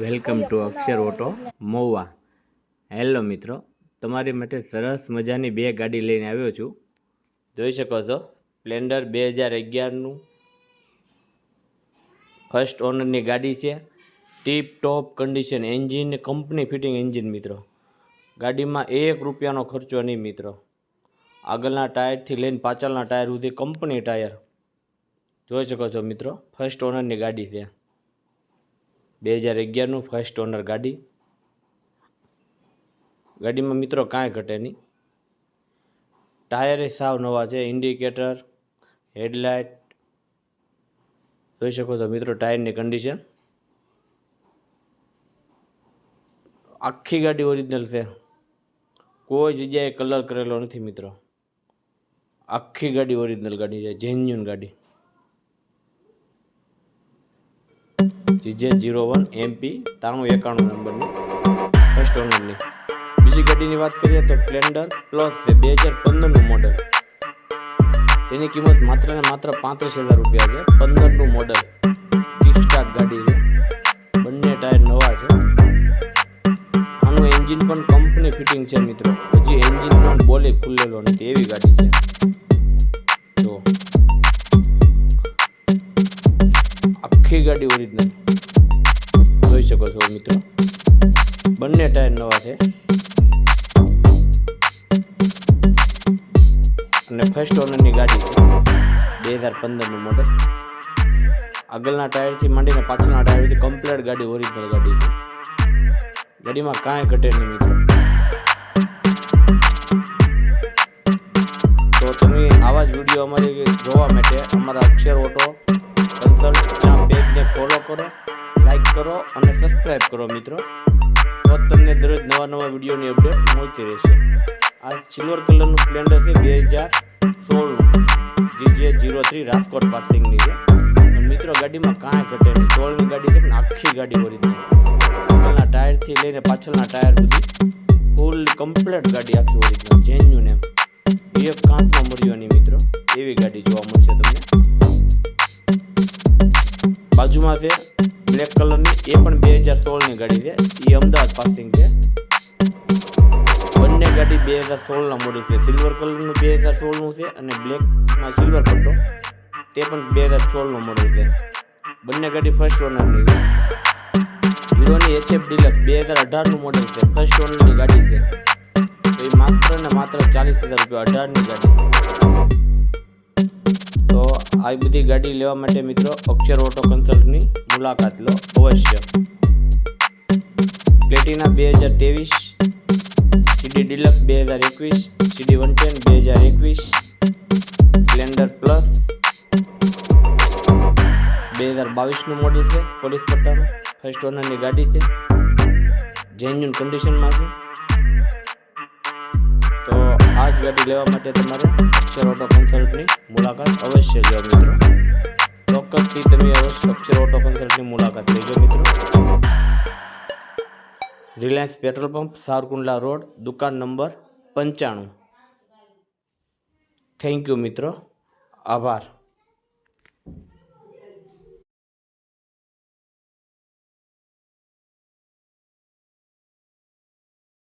Welcome to Akshar auto. Mava hello મિત્રો, તમારી માટે સરસ મજાની બે ગાડી લઈને આવ્યો છું. જોઈ શકો છો સ્પ્લેન્ડર બે હજાર અગિયારનું ફર્સ્ટ ઓનરની ગાડી છે. Tip top condition engine company fitting engine મિત્રો. ગાડીમાં એક રૂપિયાનો ખર્ચો નહીં મિત્રો. આગળના ટાયરથી લઈને પાછળના ટાયર સુધી કંપની ટાયર જોઈ શકો છો મિત્રો ફર્સ્ટ ઓનરની ગાડી છે. બે હજાર અગિયારનું ફર્સ્ટ ઓનર ગાડી. ગાડીમાં મિત્રો કાંઈ ઘટે નહીં. ટાયર સાવ નવા છે ઇન્ડિકેટર હેડલાઇટ જોઈ શકો છો મિત્રો ટાયરની કન્ડિશન આખી ગાડી ઓરિજિનલ છે. કોઈ જગ્યાએ કલર કરેલો નથી મિત્રો. આખી ગાડી ઓરિજિનલ ગાડી છે જેન્યુન ગાડી. જીજે જીરો વન એમપી ત્રાણું એકાણું નંબરની. ફર્સ્ટ ઓનરની બીજી ગાડીની વાત કરીએ તો સ્પ્લેન્ડર પ્લસ છે બે હજાર પંદરનું મોડલ તેની કિંમત માત્ર ને માત્ર પાંત્રીસ હજાર રૂપિયા છે. પંદરનું મોડલ કિક સ્ટાર્ટ ગાડી છે. બંને ટાયર નવા છે. આનું એન્જિન પણ કંપની ફિટિંગ છે મિત્રો. હજી એન્જિન પણ બોલે ખુલ્લેલો નથી. એવી ગાડી છે. તો આખી ગાડી ઓરિજિનલ શકો છો મિત્રો. બંને ટાયર નવા છે. અને ફર્સ્ટ ઓનરની ગાડી છે. બે હજાર પંદરનું મોડલ આગળના ટાયરથી માંડીને પાછળના ટાયર સુધી કમ્પ્લેટ ગાડી ઓરિજિનલ ગાડી છે. ગાડીમાં કાંઈ ઘટે નહીં મિત્રો. તો તમે આવા જ વીડિયો અમારી જોવા માટે અમારા અક્ષર ઓટો કન્સલ્ટ પેજને ફોલો કરો લાઈક કરો અને સબસ્ક્રાઈબ કરો મિત્રો. તો તમને દરરોજ નવા નવા વિડીયોની અપડેટ મળતી રહેશે. આ સિલ્વર કલરનું સ્પ્લેન્ડર છે બે હજાર સોળનું. જીજે જીરો થ્રી રાજકોટ પાર્સિંગની છે. મિત્રો, ગાડીમાં કાંઈ ઘટે સોળની ગાડી છે, પણ આખી ગાડી ઓરિજિનલ. આગળના ટાયરથી લઈને પાછળના ટાયર સુધી ફૂલ કમ્પ્લેટ ગાડી આખી ઓરિજિનલ જેન્યુન એમ. એક કાંટમાં મળ્યો નહીં મિત્રો. એવી ગાડી જોવા મળશે તમને. બાજુમાં છે બ્લેક કલરની એ પણ બે હજાર સોળની ગાડી છે. એ અમદાવાદ પાસિંગ છે. બંને ગાડી બે હજાર સોળના મોડલ છે. સિલ્વર કલરનું બે હજાર સોળનું છે અને બ્લેકમાં સિલ્વર પટ્ટો તે પણ બે હજાર સોળનું મોડલ છે. બંને ગાડી ફર્સ્ટ ઓનરની છે. હીરોની એચએફ ડિલક્સ બે હજાર અઢારનું મોડલ છે. ફર્સ્ટ ઓનરની ગાડી છે. તો એ માત્ર ને માત્ર ચાલીસ હજાર રૂપિયા અઢારની ગાડી તો આ બધી ગાડી લેવા માટે મિત્રો અક્ષર ઓટો કન્સલ્ટની મુલાકાત લો, અવશ્ય. પ્લેટિના બે હજાર ત્રેવીસ, સીડી ડિલક્સ બે હજાર એકવીસ, સીડી વન ટેન બે હજાર એકવીસ સ્પ્લેન્ડર પ્લસ બે હજાર બાવીસનું મોડલ છે પોલીસ પટ્ટાનું. ફર્સ્ટ ઓનરની ગાડી છે. જેન્યુન કન્ડિશનમાં છે. ગાડી લેવા માટે તમારે અક્ષર ઓટો કન્સલ્ટની મુલાકાત અવશ્ય લો મિત્રો. ચોક્કસથી તમે અવશ્ય અક્ષર ઓટો કન્સલ્ટની મુલાકાત લેજો મિત્રો. Reliance petrol pump Savarkundla road, દુકાન નંબર પંચાણું. થેન્ક યુ મિત્રો. આભાર.